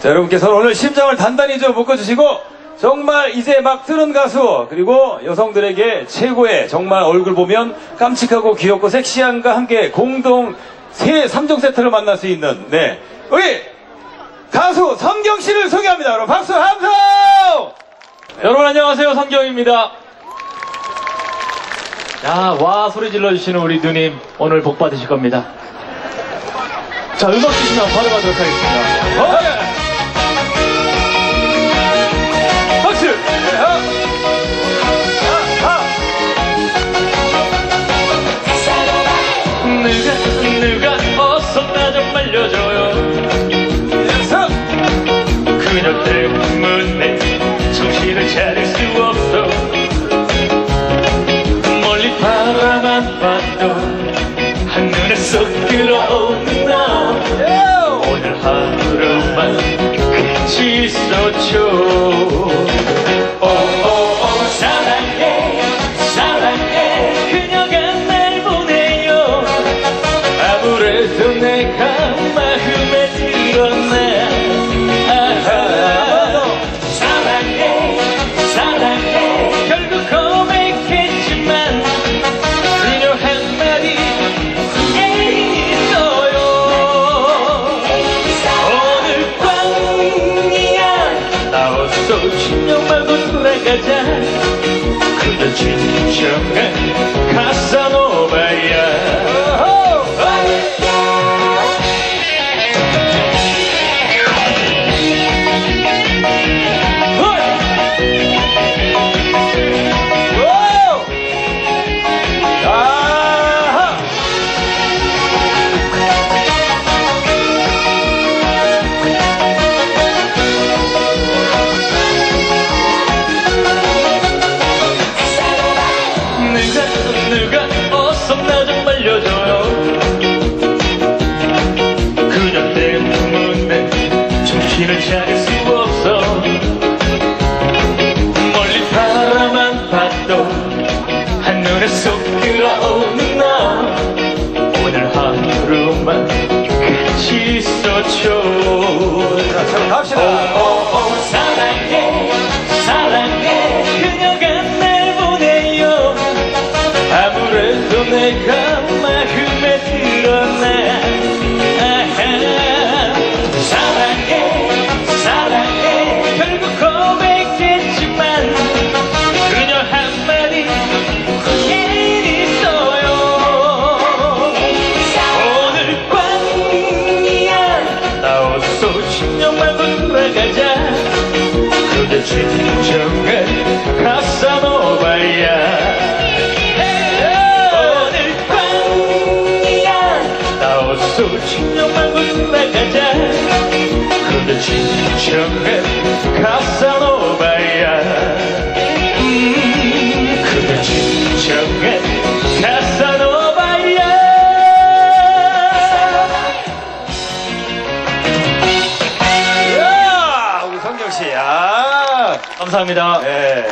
자, 여러분께서는 오늘 심장을 단단히 좀 묶어주시고 정말 이제 막 뜨는 가수 그리고 여성들에게 최고의 정말 얼굴 보면 깜찍하고 귀엽고 섹시함과 함께 공동 세 3종 세트를 만날 수 있는 네 우리 가수 성경 씨를 소개합니다. 여러분 박수 함성! 여러분 안녕하세요 성경입니다. 야, 와 소리 질러주시는 우리 누님 오늘 복 받으실 겁니다. 자 음악 주시면 바로 가도록 하겠습니다. 어, 예. 박 아. 연습! 그녀 때문에 정신을 차릴 수 없어. 멀리 바라만 봐도 한눈에 쏙 들어오는 너. 예. 오늘 하루 말고 돌아 한눈에 쏙 들어오는 너. 오늘 하루만 같이 있어줘 자, 자, 갑시다. 오 오 오 사랑해 사랑해. 그녀가 날 보내요. 아무래도 내가 그대 진정한 가사노바야 오늘 밤이야 나와서 신경 말고 돌아가자 그대 진정한 감사합니다. 네.